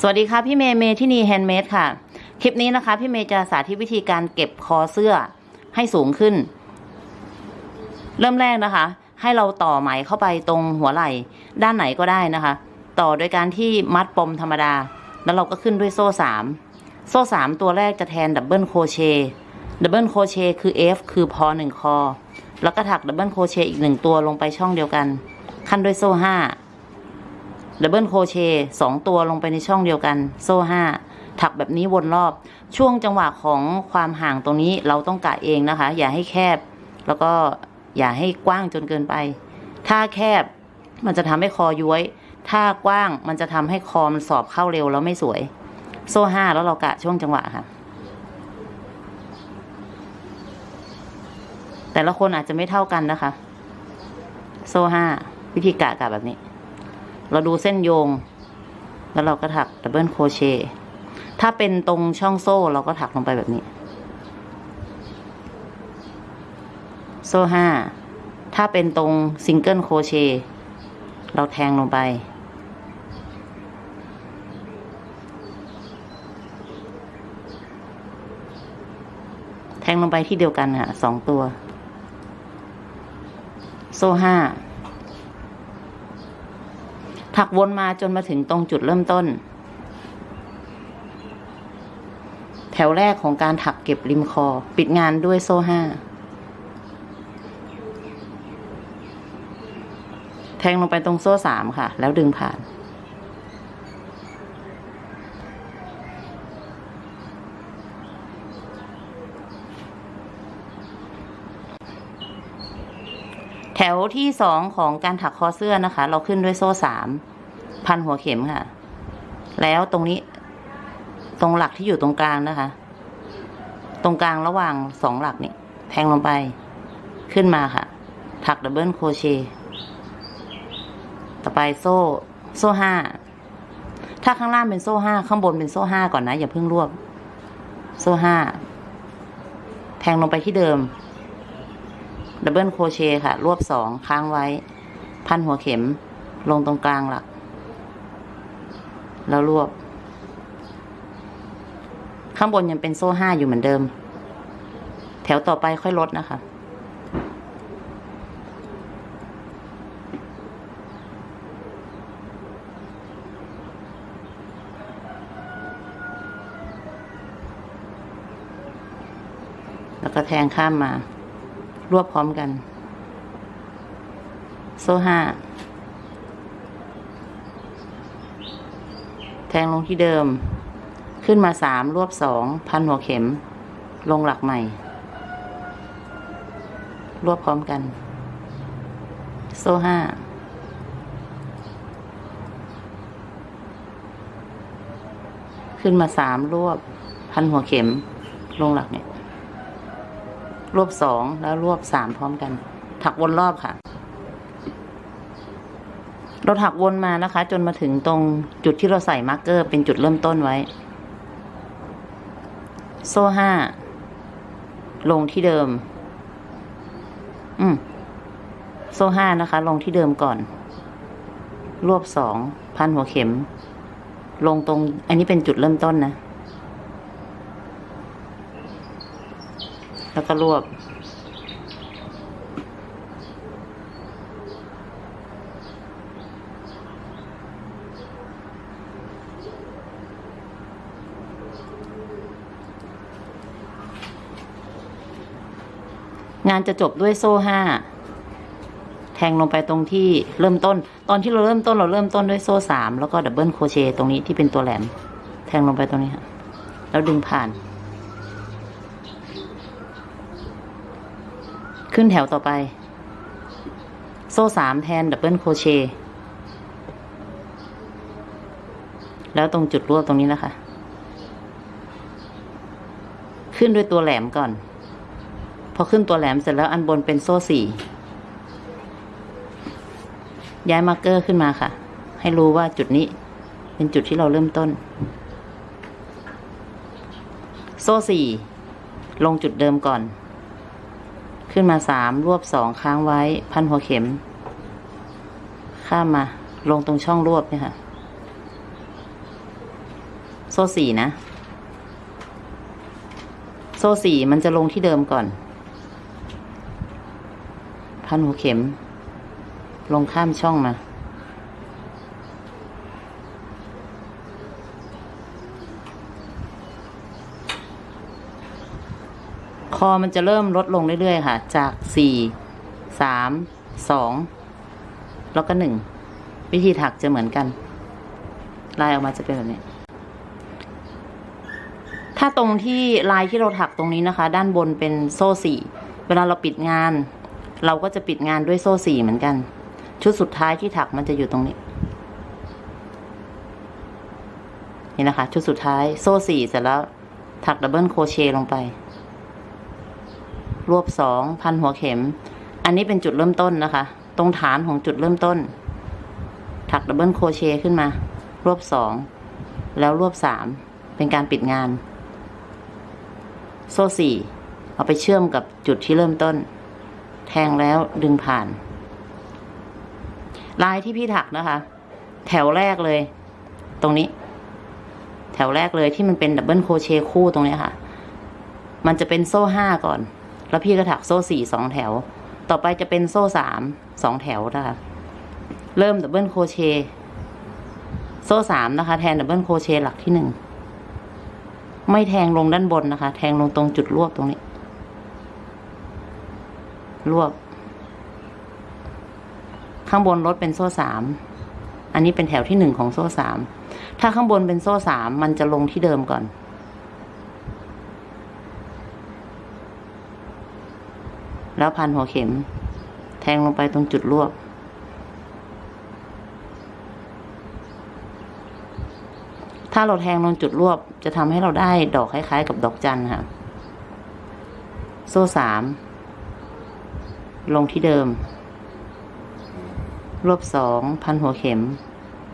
สวัสดีค่ะพี่เมย์เมย์ที่นี่แฮนด์เมดค่ะ คลิปนี้นะคะ พี่เมย์จะสาธิตวิธีการเก็บคอเสื้อให้สูงขึ้น เริ่มแรกนะคะ ให้เราต่อไหมเข้าไปตรงหัวไหล่ ด้านไหนก็ได้นะคะ ต่อโดยการที่มัดปมธรรมดา แล้วเราก็ขึ้นด้วยโซ่สามโซ่สามตัวแรกจะแทนดับเบิลโคเชดับเบิลโคเชคือ F คือพอหนึ่งคอ แล้วก็ถักดับเบิลโคเชอีกหนึ่งตัวลงไปช่องเดียวกัน ขั้นด้วยโซ่ห้า ดับเบิลโครเชต์สองตัวลงไปในช่องเดียวกัน โซ่ห้าถักแบบนี้วนรอบ ช่วงจังหวะของความห่างตรงนี้เราต้องกะเองนะคะ อย่าให้แคบ แล้วก็อย่าให้กว้างจนเกินไป ถ้าแคบมันจะทำให้คอย้วย ถ้ากว้างมันจะทำให้คอมันสอบเข้าเร็วแล้วไม่สวย โซ่ห้าแล้วเรากะช่วงจังหวะค่ะ แต่ละคนอาจจะไม่เท่ากันนะคะ โซ่ห้าวิธีกะกะแบบนี้ เราดูเส้นโยง แล้วเราก็ถักดับเบิลโคเชต์ถ้าเป็นตรงช่องโซ่เราก็ถักลงไปแบบนี้ โซ่ห้าถ้าเป็นตรงซิงเกิลโคเชต์เราแทงลงไป แทงลงไปที่เดียวกันค่ะสองตัว โซ่ห้า ถักวนมาจนมาถึงตรงจุดเริ่มต้น แถวแรกของการถักเก็บริมคอ ปิดงานด้วยโซ่ห้าแทงลงไปตรงโซ่สามค่ะ แล้วดึงผ่าน แถวที่สองของการถักคอเสื้อนะคะ เราขึ้นด้วยโซ่สามพันหัวเข็มค่ะ แล้วตรงนี้ ตรงหลักที่อยู่ตรงกลางนะคะ ตรงกลางระหว่างสองหลักนี่แทงลงไป ขึ้นมาค่ะ ถักดับเบิลโครเชต์ต่อไปโซ่ โซ่ห้าถ้าข้างล่างเป็นโซ่ห้าข้างบนเป็นโซ่ห้าก่อนนะ อย่าเพิ่งรวบ โซ่ห้าแทงลงไปที่เดิม ดับเบิลโครเชต์ค่ะ รวบสองค้างไว้ พันหัวเข็ม ลงตรงกลางหลัก แล้วรวบ ข้างบนยังเป็นโซ่ห้าอยู่เหมือนเดิม แถวต่อไปค่อยลดนะคะแล้วก็แทงข้ามมา รวบพร้อมกัน โซ่ห้าแทงลงที่เดิม ขึ้นมาสามรวบสองพันหัวเข็ม ลงหลักใหม่ รวบพร้อมกัน โซ่ห้าขึ้นมาสามรวบ พันหัวเข็ม ลงหลักเนี่ย รวบสองแล้วรวบสามพร้อมกัน ถักวนรอบค่ะ เราถักวนมานะคะ จนมาถึงตรงจุดที่เราใส่มาร์กเกอร์ เป็นจุดเริ่มต้นไว้ โซ่ห้าลงที่เดิม อืมโซ่ห้านะคะ ลงที่เดิมก่อน รวบสองพันหัวเข็ม ลงตรง อันนี้เป็นจุดเริ่มต้นนะ แล้วก็รวบ งานจะจบด้วยโซ่ห้าแทงลงไปตรงที่เริ่มต้น ตอนที่เราเริ่มต้นเราเริ่มต้นด้วยโซ่สามแล้วก็ดับเบิลโครเชต์ตรงนี้ที่เป็นตัวแหลม แทงลงไปตรงนี้ค่ะแล้วดึงผ่าน ขึ้นแถวต่อไป โซ่สามแทนดับเบิลโครเชต์แล้วตรงจุดรวบตรงนี้นะคะ ขึ้นด้วยตัวแหลมก่อน พอขึ้นตัวแหลมเสร็จแล้วอันบนเป็นโซ่สี่ย้ายมาร์กเกอร์ขึ้นมาค่ะ ให้รู้ว่าจุดนี้เป็นจุดที่เราเริ่มต้น โซ่สี่ลงจุดเดิมก่อน ขึ้นมาสามรวบสองค้างไว้ พันหัวเข็ม ข้ามมา ลงตรงช่องรวบเนี่ยค่ะ โซ่สี่นะ โซ่สี่มันจะลงที่เดิมก่อน พันหัวเข็ม ลงข้ามช่องมา ค อมันจะเริ่มลดลงเรื่อยๆ ค่ะ จากสี่สามสองแล้วก็หนึ่งวิธีถักจะเหมือนกัน ลายออกมาจะเป็นแบบนี้ ถ้าตรงที่ลายที่เราถักตรงนี้นะคะ ด้านบนเป็นโซ่สี่เวลาเราปิดงาน เราก็จะปิดงานด้วยโซ่สี่เหมือนกัน ชุดสุดท้ายที่ถักมันจะอยู่ตรงนี้ นี่นะคะ ชุดสุดท้ายโซ่สี่เสร็จแล้วถักดับเบิลโคเชต์ลงไป รวบสองพันหัวเข็ม อันนี้เป็นจุดเริ่มต้นนะคะ ตรงฐานของจุดเริ่มต้น ถักดับเบิลโคเชต์ขึ้นมา รวบสองแล้วรวบสามเป็นการปิดงาน โซ่สี่เอาไปเชื่อมกับจุดที่เริ่มต้น แทงแล้วดึงผ่าน ลายที่พี่ถักนะคะ แถวแรกเลย ตรงนี้ แถวแรกเลยที่มันเป็นดับเบิลโคเชต์คู่ตรงนี้ค่ะ มันจะเป็นโซ่ห้าก่อน แล้วพี่ก็ถักโซ่สี่สองแถว ต่อไปจะเป็นโซ่สามสองแถวนะคะ เริ่มดับเบิลโครเชต์โซ่สามนะคะ แทนดับเบิลโครเชต์หลักที่หนึ่งไม่แทงลงด้านบนนะคะ แทงลงตรงจุดรวบตรงนี้ รวบ ข้างบนลดเป็นโซ่สาม อันนี้เป็นแถวที่หนึ่งของโซ่สาม ถ้าข้างบนเป็นโซ่สามมันจะลงที่เดิมก่อน แล้วพันหัวเข็ม แทงลงไปตรงจุดรวบ ถ้าเราแทงลงจุดรวบ จะทำให้เราได้ดอกคล้ายๆ กับดอกจันค่ะ โซ่สามลงที่เดิม รวบสองพันหัวเข็ม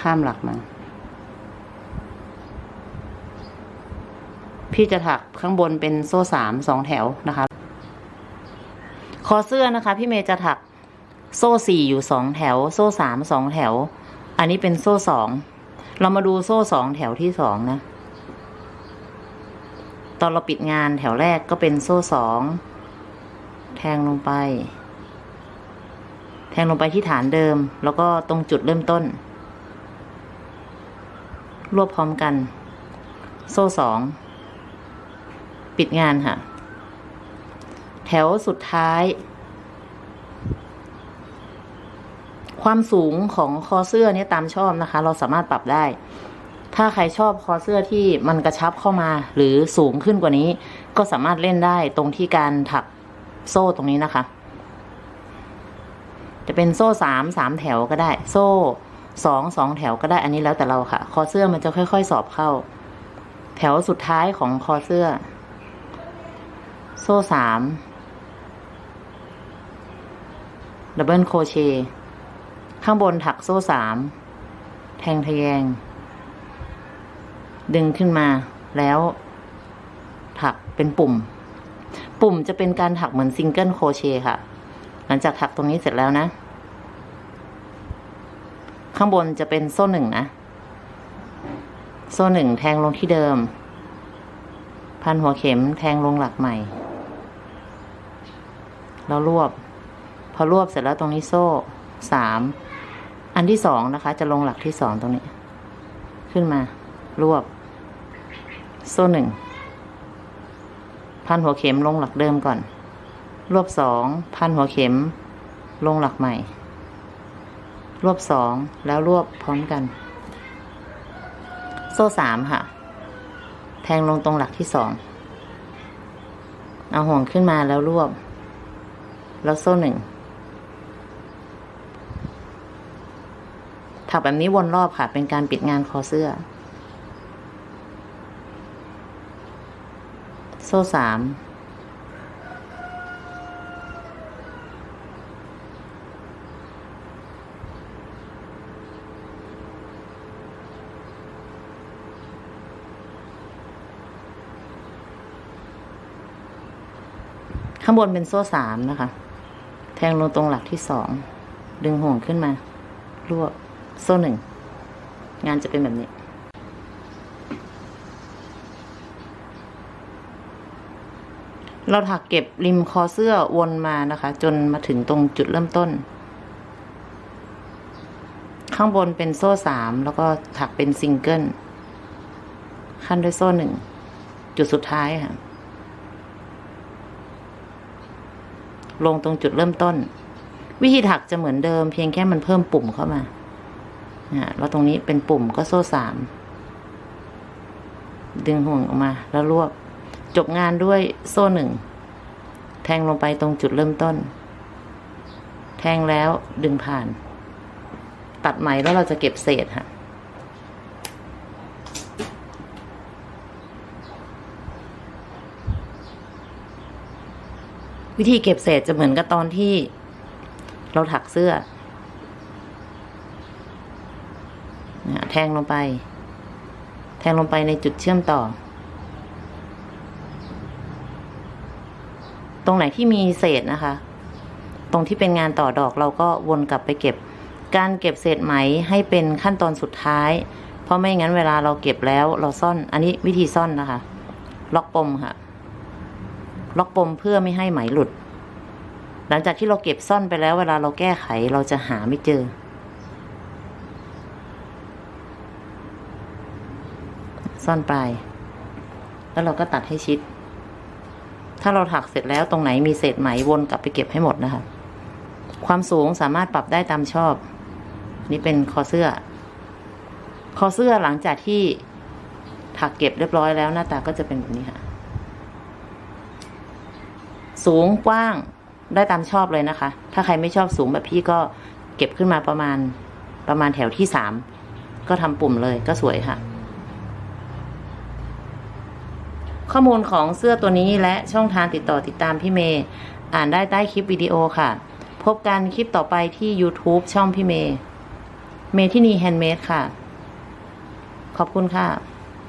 ข้ามหลักมาพี่จะถักข้างบนเป็นโซ่สามสองแถวนะคะ คอเสื้อนะคะ พี่เมย์จะถักโซ่สี่อยู่สองแถว โซ่สามสองแถว อันนี้เป็นโซ่สองเรามาดูโซ่สองแถวที่สองนะ ตอนเราปิดงานแถวแรกก็เป็นโซ่สองแทงลงไป แทงลงไปที่ฐานเดิม แล้วก็ตรงจุดเริ่มต้น รวบพร้อมกัน โซ่สอง ปิดงานค่ะ แถวสุดท้าย ความสูงของคอเสื้อเนี่ยตามชอบนะคะ เราสามารถปรับได้ ถ้าใครชอบคอเสื้อที่มันกระชับเข้ามา หรือสูงขึ้นกว่านี้ ก็สามารถเล่นได้ตรงที่การถักโซ่ตรงนี้นะคะ จะเป็นโซ่สามสามแถวก็ได้ โซ่สองสองแถวก็ได้อันนี้แล้วแต่เราค่ะ คอเสื้อมันจะค่อย ๆ สอบเข้า แถวสุดท้ายของคอเสื้อ โซ่สาม ดับเบิลโครเชต์ข้างบนถักโซ่สามแทงทะแยง ดึงขึ้นมาแล้ว ถักเป็นปุ่ม ปุ่มจะเป็นการถักเหมือนซิงเกิลโครเชต์ค่ะ หลังจากถักตรงนี้เสร็จแล้วนะ ข้างบนจะเป็นโซ่หนึ่งนะ โซ่หนึ่งแทงลงที่เดิม พันหัวเข็มแทงลงหลักใหม่ แล้วรวบ พอรวบเสร็จแล้วตรงนี้โซ่สามอันที่สองนะคะ จะลงหลักที่สองตรงนี้ ขึ้นมา รวบ โซ่หนึ่งพันหัวเข็มลงหลักเดิมก่อน รวบสองพันหัวเข็ม ลงหลักใหม่ รวบสองแล้วรวบพร้อมกัน โซ่สามค่ะ แทงลงตรงหลักที่สองเอาห่วงขึ้นมาแล้วรวบ แล้วโซ่หนึ่ง ถักแบบนี้วนรอบค่ะ เป็นการปิดงานคอเสื้อ โซ่สามข้างบนเป็นโซ่สามนะคะ แทงลงตรงหลักที่สอง ดึงห่วงขึ้นมา รวบ โซ่หนึ่ง งานจะเป็นแบบนี้ เราถักเก็บริมคอเสื้อวนมานะคะ จนมาถึงตรงจุดเริ่มต้น ข้างบนเป็นโซ่สามแล้วก็ถักเป็นซิงเกิลขั้นด้วยโซ่หนึ่ง จุดสุดท้ายค่ะ ลงตรงจุดเริ่มต้น วิธีถักจะเหมือนเดิมเพียงแค่มันเพิ่มปุ่มเข้ามา อะแล้วตรงนี้เป็นปุ่มก็โซ่สามดึงห่วงออกมา แล้วรวบ จบงานด้วยโซ่หนึ่งแทงลงไปตรงจุดเริ่มต้น แทงแล้วดึงผ่าน ตัดไหมแล้วเราจะเก็บเศษค่ะวิธีเก็บเศษจะเหมือนกับตอนที่เราถักเสื้อ นะแทงลงไป แทงลงไปในจุดเชื่อมต่อ ตรงไหนที่มีเศษนะคะ ตรงที่เป็นงานต่อดอกเราก็วนกลับไปเก็บ การเก็บเศษไหมให้เป็นขั้นตอนสุดท้าย เพราะไม่งั้นเวลาเราเก็บแล้วเราซ่อน อันนี้วิธีซ่อนนะคะ ล็อกปมค่ะ ล็อกปมเพื่อไม่ให้ไหมหลุด หลังจากที่เราเก็บซ่อนไปแล้ว เวลาเราแก้ไขเราจะหาไม่เจอ ซ่อนปลาย แล้วเราก็ตัดให้ชิด ถ้าเราถักเสร็จแล้วตรงไหนมีเศษไหมวนกลับไปเก็บให้หมดนะคะ ความสูงสามารถปรับได้ตามชอบ นี่เป็นคอเสื้อ คอเสื้อหลังจากที่ถักเก็บเรียบร้อยแล้วหน้าตาก็จะเป็นแบบนี้ค่ะ สูงกว้างได้ตามชอบเลยนะคะ ถ้าใครไม่ชอบสูงแบบพี่ก็เก็บขึ้นมาประมาณประมาณแถวที่สามก็ทำปุ่มเลยก็สวยค่ะ ข้อมูลของเสื้อตัวนี้และช่องทางติดต่อติดตามพี่เมย์อ่านได้ใต้คลิปวิดีโอค่ะ พบกันคลิปต่อไปที่ YouTube ช่องพี่เมย์เมทินีแฮนด์เมดค่ะ ขอบคุณค่ะ